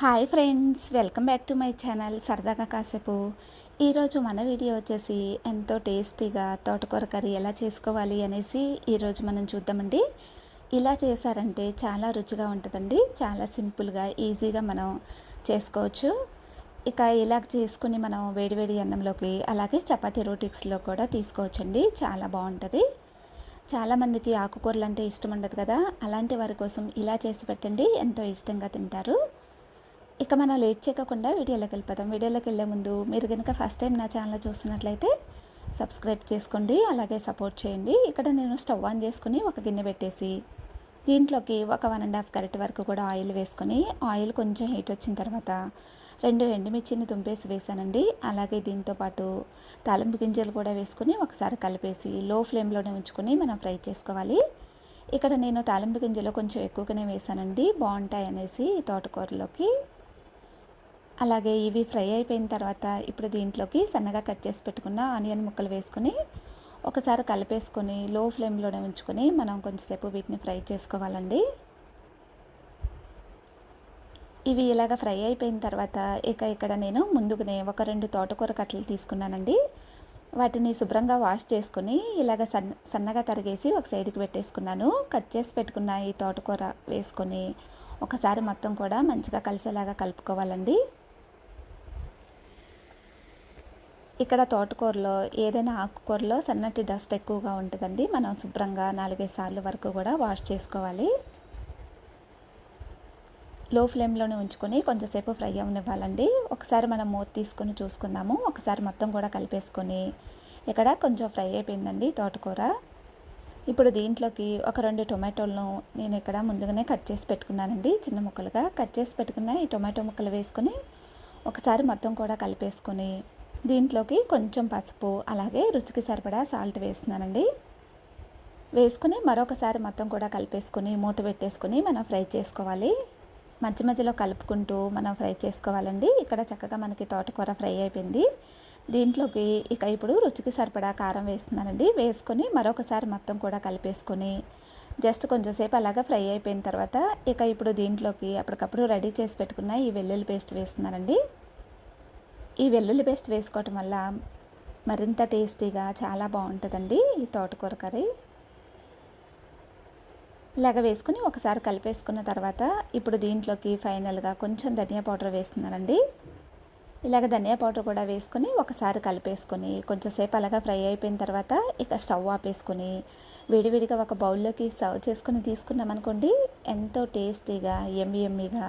Hi friends welcome back to my channel. సరదాగా కాసేపు. ఈరోజు మన వీడియో వచ్చేసి ఎంతో టేస్టీగా తోటకూర కర్రీ ఎలా చేసుకోవాలి అనేసి ఈరోజు మనం చూద్దామండి. ఇలా చేశారంటే చాలా రుచిగా ఉంటుందండి. చాలా సింపుల్గా ఈజీగా మనం చేసుకోవచ్చు. ఇక ఇలా చేసుకుని మనం వేడివేడి అన్నంలోకి అలాగే చపాతీ రోటిక్స్లో కూడా తీసుకోవచ్చండి. చాలా బాగుంటుంది. చాలామందికి ఆకుకూరలు అంటే ఇష్టం ఉండదు కదా. అలాంటి వారి కోసం ఇలా చేసి పెట్టండి. ఎంతో ఇష్టంగా తింటారు. ఇక మనం లేట్ చేయకుండా వీడియోలోకి వెళ్ళిపోతాం వీడియోలోకి వెళ్ళే ముందు మీరు కనుక ఫస్ట్ టైం నా ఛానల్ చూస్తున్నట్లయితే సబ్స్క్రైబ్ చేసుకోండి అలాగే సపోర్ట్ చేయండి. ఇక్కడ నేను స్టవ్ ఆన్ చేసుకుని ఒక గిన్నె పెట్టేసి దీంట్లోకి ఒక వన్ అండ్ హాఫ్ కరెక్ట్ వరకు కూడా ఆయిల్ వేసుకొని ఆయిల్ కొంచెం హీట్ వచ్చిన తర్వాత రెండు ఎండుమిర్చిని తుంపేసి వేసానండి. అలాగే దీంతోపాటు తాలింపు గింజలు కూడా వేసుకుని ఒకసారి కలిపేసి లో ఫ్లేమ్లోనే ఉంచుకొని మనం ఫ్రై చేసుకోవాలి. ఇక్కడ నేను తాలింపు గింజలు కొంచెం ఎక్కువగానే వేసానండి. బాగుంటాయి అనేసి తోటకూరలోకి అలాగే ఇవి ఫ్రై అయిపోయిన తర్వాత ఇప్పుడు దీంట్లోకి సన్నగా కట్ చేసి పెట్టుకున్న ఆనియన్ ముక్కలు వేసుకొని ఒకసారి కలిపేసుకొని లో ఫ్లేమ్లోనే ఉంచుకొని మనం కొంచెంసేపు వీటిని ఫ్రై చేసుకోవాలండి. ఇవి ఇలాగ ఫ్రై అయిపోయిన తర్వాత ఇక ఇక్కడ నేను ముందుగానే ఒక రెండు తోటకూర కట్టలు తీసుకున్నానండి. వాటిని శుభ్రంగా వాష్ చేసుకుని ఇలాగ సన్న సన్నగా తరిగేసి ఒక సైడ్కి పెట్టేసుకున్నాను. కట్ చేసి పెట్టుకున్న ఈ తోటకూర వేసుకొని ఒకసారి మొత్తం కూడా మంచిగా కలిసేలాగా కలుపుకోవాలండి. ఇక్కడ తోటకూరలో ఏదైనా ఆకుకూరలో సన్నటి డస్ట్ ఎక్కువగా ఉంటుందండి. మనం శుభ్రంగా నాలుగైదు సార్లు వరకు కూడా వాష్ చేసుకోవాలి. లో ఫ్లేమ్లోనే ఉంచుకొని కొంచెంసేపు ఫ్రై అవనివ్వాలండి. ఒకసారి మనం మూత తీసుకొని చూసుకుందాము. ఒకసారి మొత్తం కూడా కలిపేసుకొని ఇక్కడ కొంచెం ఫ్రై అయిపోయిందండి తోటకూర. ఇప్పుడు దీంట్లోకి ఒక రెండు టొమాటోలను నేను ఇక్కడ ముందుగానే కట్ చేసి పెట్టుకున్నానండి. చిన్న ముక్కలుగా కట్ చేసి పెట్టుకున్న ఈ టొమాటో ముక్కలు వేసుకొని ఒకసారి మొత్తం కూడా కలిపేసుకొని దీంట్లోకి కొంచెం పసుపు అలాగే రుచికి సరిపడా సాల్ట్ వేస్తున్నానండి. వేసుకుని మరొకసారి మొత్తం కూడా కలిపేసుకుని మూత పెట్టేసుకొని మనం ఫ్రై చేసుకోవాలి. మధ్య మధ్యలో కలుపుకుంటూ మనం ఫ్రై చేసుకోవాలండి. ఇక్కడ చక్కగా మనకి తోటకూర ఫ్రై అయిపోయింది. దీంట్లోకి ఇక ఇప్పుడు రుచికి సరిపడా కారం వేస్తున్నానండి. వేసుకొని మరొకసారి మొత్తం కూడా కలిపేసుకొని జస్ట్ కొంచెంసేపు అలాగా ఫ్రై అయిపోయిన తర్వాత ఇక ఇప్పుడు దీంట్లోకి అప్పటికప్పుడు రెడీ చేసి పెట్టుకున్న ఈ వెల్లుల్లి పేస్ట్ వేస్తున్నానండి. ఈ వెల్లుల్లి పేస్ట్ వేసుకోవటం వల్ల మరింత టేస్టీగా చాలా బాగుంటుందండి ఈ తోటకూర కర్రీ. ఇలాగ వేసుకుని ఒకసారి కలిపేసుకున్న తర్వాత ఇప్పుడు దీంట్లోకి ఫైనల్గా కొంచెం ధనియా పౌడర్ వేస్తున్నానండి. ఇలాగ ధనియా పౌడర్ కూడా వేసుకొని ఒకసారి కలిపేసుకొని కొంచెంసేపు అలాగా ఫ్రై అయిపోయిన తర్వాత ఇక స్టవ్ ఆపేసుకొని విడివిడిగా ఒక బౌల్లోకి సర్వ్ చేసుకుని తీసుకున్నాం అనుకోండి ఎంతో టేస్టీగా ఎమ్మి ఎమ్మిగా